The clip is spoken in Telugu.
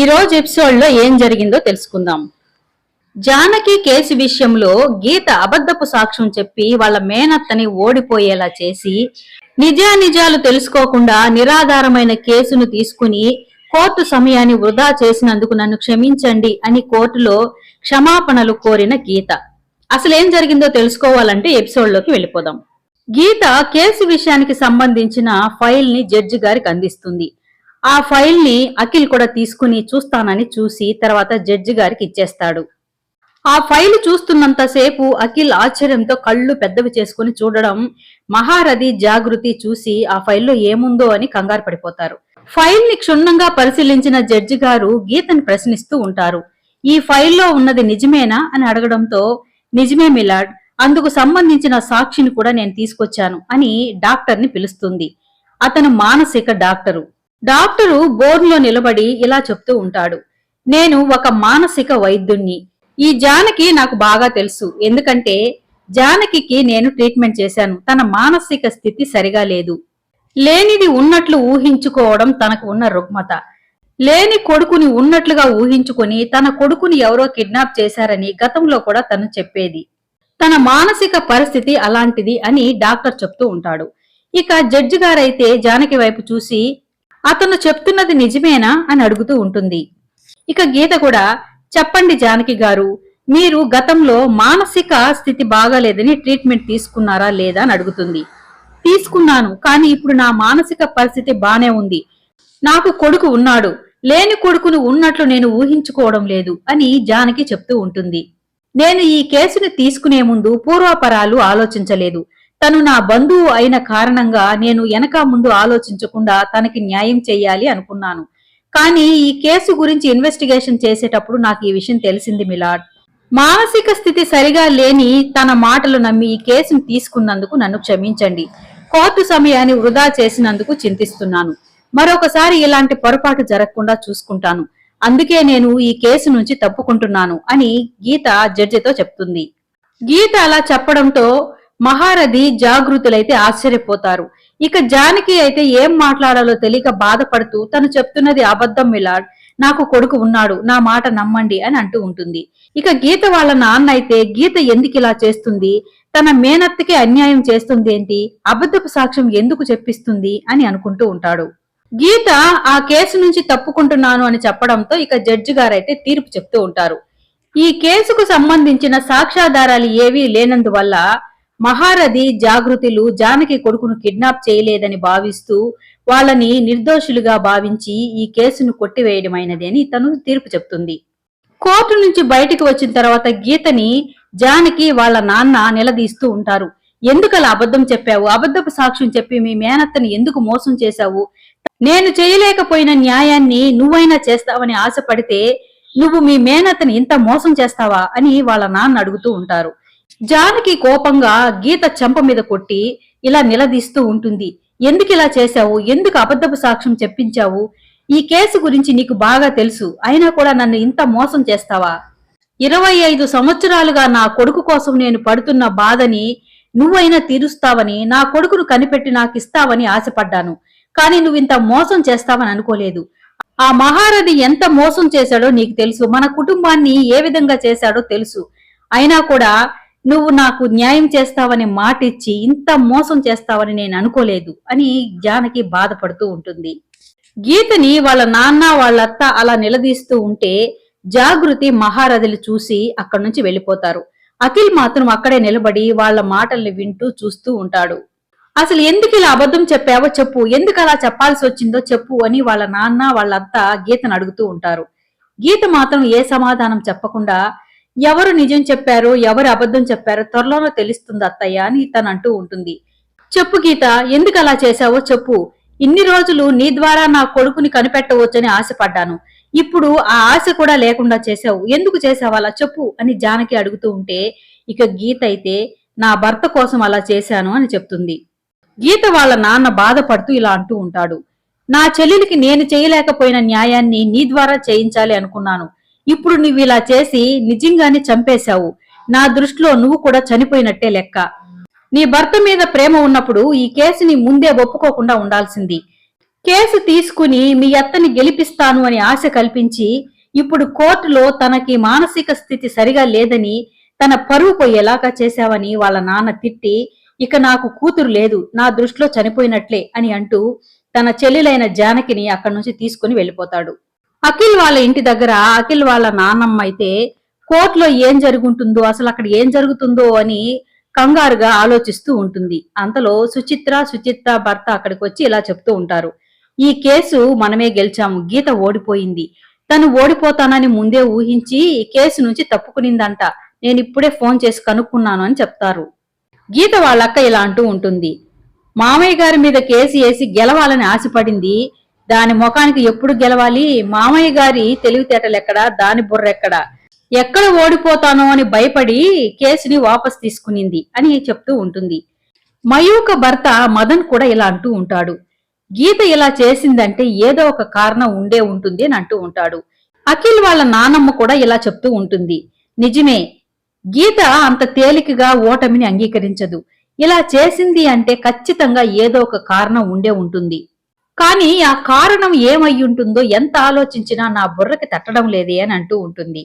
ఈ రోజు ఎపిసోడ్లో ఏం జరిగిందో తెలుసుకుందాం. జానకి కేసు విషయంలో గీత అబద్ధపు సాక్ష్యం చెప్పి వాళ్ళ మేనత్తని ఓడిపోయేలా చేసి నిజానిజాలు తెలుసుకోకుండా నిరాధారమైన కేసును తీసుకుని కోర్టు సమయాన్ని వృధా చేసినందుకు నన్ను క్షమించండి అని కోర్టులో క్షమాపణలు కోరిన గీత. అసలు ఏం జరిగిందో తెలుసుకోవాలంటే ఎపిసోడ్లోకి వెళ్ళిపోదాం. గీత కేసు విషయానికి సంబంధించిన ఫైల్ని జడ్జి గారికి అందిస్తుంది. ఆ ఫైల్ని అఖిల్ కూడా తీసుకుని చూస్తానని చూసి తర్వాత జడ్జి గారికి ఇచ్చేస్తాడు. ఆ ఫైల్ చూస్తున్నంతసేపు అఖిల్ ఆశ్చర్యంతో కళ్ళు పెద్దవి చేసుకుని చూడడం మహారథి జాగృతి చూసి ఆ ఫైల్లో ఏముందో అని కంగారు పడిపోతారు. ఫైల్ని క్షుణ్ణంగా పరిశీలించిన జడ్జి గారు గీతని ప్రశ్నిస్తూ ఉంటారు. ఈ ఫైల్లో ఉన్నది నిజమేనా అని అడగడంతో నిజమే మిలాడ్ అందుకు సంబంధించిన సాక్షిని కూడా నేను తీసుకొచ్చాను అని డాక్టర్ని పిలుస్తుంది. అతను మానసిక డాక్టరు. డాక్టరు బోర్లో నిలబడి ఇలా చెప్తూ ఉంటాడు. నేను ఒక మానసిక వైద్యుణ్ణి. ఈ జానకి నాకు బాగా తెలుసు. ఎందుకంటే జానకికి నేను ట్రీట్మెంట్ చేశాను. తన మానసిక స్థితి సరిగా లేదు. లేనిది ఉన్నట్లు ఊహించుకోవడం తనకు ఉన్న రుగ్మత. లేని కొడుకుని ఉన్నట్లుగా ఊహించుకుని తన కొడుకుని ఎవరో కిడ్నాప్ చేశారని గతంలో కూడా తను చెప్పేది. తన మానసిక పరిస్థితి అలాంటిది అని డాక్టర్ చెప్తూ ఉంటాడు. ఇక జడ్జి గారైతే జానకి వైపు చూసి అతను చెప్తున్నది నిజమేనా అని అడుగుతూ ఉంటుంది. ఇక గీత కూడా చెప్పండి జానకి గారు మీరు గతంలో మానసిక స్థితి బాగాలేదని ట్రీట్మెంట్ తీసుకున్నారా లేదా అని అడుగుతుంది. తీసుకున్నాను కానీ ఇప్పుడు నా మానసిక పరిస్థితి బానే ఉంది. నాకు కొడుకు ఉన్నాడు లేని కొడుకును ఉన్నట్లు నేను ఊహించుకోవడం లేదు అని జానకి చెప్తూ ఉంటుంది. నేను ఈ కేసుని తీసుకునే ముందు పూర్వాపరాలు ఆలోచించలేదు. తను నా బంధువు అయిన కారణంగా నేను వెనక ముందు ఆలోచించకుండా తనకి న్యాయం చేయాలి అనుకున్నాను. కానీ ఈ కేసు గురించి ఇన్వెస్టిగేషన్ చేసేటప్పుడు నాకు ఈ విషయం తెలిసింది మిలాడ్. మానసిక స్థితి సరిగా లేని తన మాటలు నమ్మి ఈ కేసును తీసుకున్నందుకు నన్ను క్షమించండి. కోర్టు సమయాన్ని వృధా చేసినందుకు చింతిస్తున్నాను. మరొకసారి ఇలాంటి పొరపాటు జరగకుండా చూసుకుంటాను. అందుకే నేను ఈ కేసు నుంచి తప్పుకుంటున్నాను అని గీత జడ్జితో చెప్తుంది. గీత అలా చెప్పడంతో మహారథి జాగృతులైతే ఆశ్చర్యపోతారు. ఇక జానకి అయితే ఏం మాట్లాడాలో తెలియక బాధపడుతూ తను చెప్తున్నది అబద్ధం మిలాడ్ నాకు కొడుకు ఉన్నాడు నా మాట నమ్మండి అని అంటూ ఉంటుంది. ఇక గీత వాళ్ళ నాన్న అయితే గీత ఎందుకు ఇలా చేస్తుంది? తన మేనత్తకి అన్యాయం చేస్తుంది ఏంటి? అబద్ధపు సాక్ష్యం ఎందుకు చెప్పిస్తుంది అని అనుకుంటూ ఉంటాడు. గీత ఆ కేసు నుంచి తప్పుకుంటున్నాను అని చెప్పడంతో ఇక జడ్జి గారైతే తీర్పు చెప్తూ ఉంటారు. ఈ కేసుకు సంబంధించిన సాక్ష్యాధారాలు ఏవీ లేనందువల్ల మహారథి జాగృతులు జానకి కొడుకును కిడ్నాప్ చేయలేదని భావిస్తూ వాళ్ళని నిర్దోషులుగా భావించి ఈ కేసును కొట్టివేయడమైనది అని తను తీర్పు చెప్తుంది. కోర్టు నుంచి బయటికి వచ్చిన తర్వాత గీతని జానకి వాళ్ళ నాన్న నిలదీస్తూ ఉంటారు. ఎందుకు అలా అబద్ధం చెప్పావు? అబద్ధపు సాక్ష్యం చెప్పి మీ మేనత్తని ఎందుకు మోసం చేశావు? నేను చేయలేకపోయిన న్యాయాన్ని నువ్వైనా చేస్తావని ఆశపడితే నువ్వు మీ మేనత్తని ఇంత మోసం చేస్తావా? అని వాళ్ళ నాన్న అడుగుతూ ఉంటారు. జానకి కోపంగా గీత చెంప మీద కొట్టి ఇలా నిలదీస్తూ ఉంటుంది. ఎందుకు ఇలా చేశావు? ఎందుకు అబద్ధపు సాక్ష్యం చెప్పించావు? ఈ కేసు గురించి నీకు బాగా తెలుసు. అయినా కూడా నన్ను ఇంత మోసం చేస్తావా? ఇరవై ఐదు సంవత్సరాలుగా నా కొడుకు కోసం నేను పడుతున్న బాధని నువ్వైనా తీరుస్తావని నా కొడుకును కనిపెట్టి నాకు ఇస్తావని ఆశపడ్డాను. కానీ నువ్వు ఇంత మోసం చేస్తావని అనుకోలేదు. ఆ మహారథి ఎంత మోసం చేశాడో నీకు తెలుసు. మన కుటుంబాన్ని ఏ విధంగా చేశాడో తెలుసు. అయినా కూడా నువ్వు నాకు న్యాయం చేస్తావని మాట ఇచ్చి ఇంత మోసం చేస్తావని నేను అనుకోలేదు అని జానకి బాధపడుతూ ఉంటుంది. గీతని వాళ్ళ నాన్న వాళ్ళత్త అలా నిలదీస్తూ ఉంటే జాగృతి మహారథులు చూసి అక్కడి నుంచి వెళ్ళిపోతారు. అఖిల్ మాత్రం అక్కడే నిలబడి వాళ్ళ మాటల్ని వింటూ చూస్తూ ఉంటాడు. అసలు ఎందుకు ఇలా అబద్ధం చెప్పావో చెప్పు ఎందుకు అలా చెప్పాల్సి వచ్చిందో చెప్పు అని వాళ్ళ నాన్న వాళ్ళంతా గీతను అడుగుతూ ఉంటారు. గీత మాత్రం ఏ సమాధానం చెప్పకుండా ఎవరు నిజం చెప్పారో ఎవరు అబద్ధం చెప్పారో త్వరలోనో తెలుస్తుంది అత్తయ్య అని తనంటూ అంటూ ఉంటుంది. చెప్పు గీత ఎందుకు అలా చేశావో చెప్పు. ఇన్ని రోజులు నీ ద్వారా నా కొడుకుని కనిపెట్టవచ్చని ఆశపడ్డాను. ఇప్పుడు ఆ ఆశ కూడా లేకుండా చేశావు. ఎందుకు చేశావు అలా చెప్పు అని జానకి అడుగుతూ ఉంటే ఇక గీత అయితే నా భర్త కోసం అలా చేశాను అని చెప్తుంది. గీత వాళ్ళ నాన్న బాధపడుతూ ఇలా అంటూ ఉంటాడు. నా చెల్లెలికి నేను చేయలేకపోయిన న్యాయాన్ని నీ ద్వారా చేయించాలి అనుకున్నాను. ఇప్పుడు నువ్వు ఇలా చేసి నిజంగానే చంపేశావు. నా దృష్టిలో నువ్వు కూడా చనిపోయినట్టే లెక్క. నీ భర్త మీద ప్రేమ ఉన్నప్పుడు ఈ కేసుని ముందే ఒప్పుకోకుండా ఉండాల్సింది. కేసు తీసుకుని మీ అత్తని గెలిపిస్తాను అని ఆశ కల్పించి ఇప్పుడు కోర్టులో తనకి మానసిక స్థితి సరిగా లేదని తన పరువు పోయేలాగా చేశావని వాళ్ళ నాన్న తిట్టి ఇక నాకు కూతురు లేదు నా దృష్టిలో చనిపోయినట్లే అని అంటూ తన చెల్లెలైన జానకిని అక్కడి నుంచి తీసుకుని వెళ్ళిపోతాడు. అఖిల్ వాళ్ళ ఇంటి దగ్గర అఖిల్ వాళ్ళ నాన్నమ్మ అయితే కోర్టులో ఏం జరుగుంటుందో అసలు అక్కడ ఏం జరుగుతుందో అని కంగారుగా ఆలోచిస్తూ ఉంటుంది. అంతలో సుచిత్ర సుచిత్ర భర్త అక్కడికి వచ్చి ఇలా చెప్తూ ఉంటారు. ఈ కేసు మనమే గెలిచాము గీత ఓడిపోయింది. తను ఓడిపోతానని ముందే ఊహించి ఈ కేసు నుంచి తప్పుకునిందంట. నేను ఇప్పుడే ఫోన్ చేసి కనుక్కున్నాను అని చెప్తారు. గీత వాళ్ళక్క ఇలా అంటూ ఉంటుంది. మామయ్య గారి మీద కేసు వేసి గెలవాలని ఆశపడింది. దాని ముఖానికి ఎప్పుడు గెలవాలి? మామయ్య గారి తెలివితేటలు ఎక్కడా? దాని బుర్రెక్కడా ఎక్కడ? ఓడిపోతానో అని భయపడి కేసుని వాపస్ తీసుకునింది అని చెప్తూ ఉంటుంది. మయూక భర్త మదన్ కూడా ఇలా అంటూ ఉంటాడు. గీత ఇలా చేసిందంటే ఏదో ఒక కారణం ఉండే ఉంటుంది అని అంటూ ఉంటాడు. అఖిల్ వాళ్ళ నానమ్మ కూడా ఇలా చెప్తూ ఉంటుంది. నిజమే గీత అంత తేలికగా ఓటమిని అంగీకరించదు. ఇలా చేసింది అంటే ఖచ్చితంగా ఏదో ఒక కారణం ఉండే ఉంటుంది. కానీ ఆ కారణం ఏమై ఉంటుందో ఎంత ఆలోచించినా నా బుర్రకి తట్టడం లేదే అని అంటూ ఉంటుంది.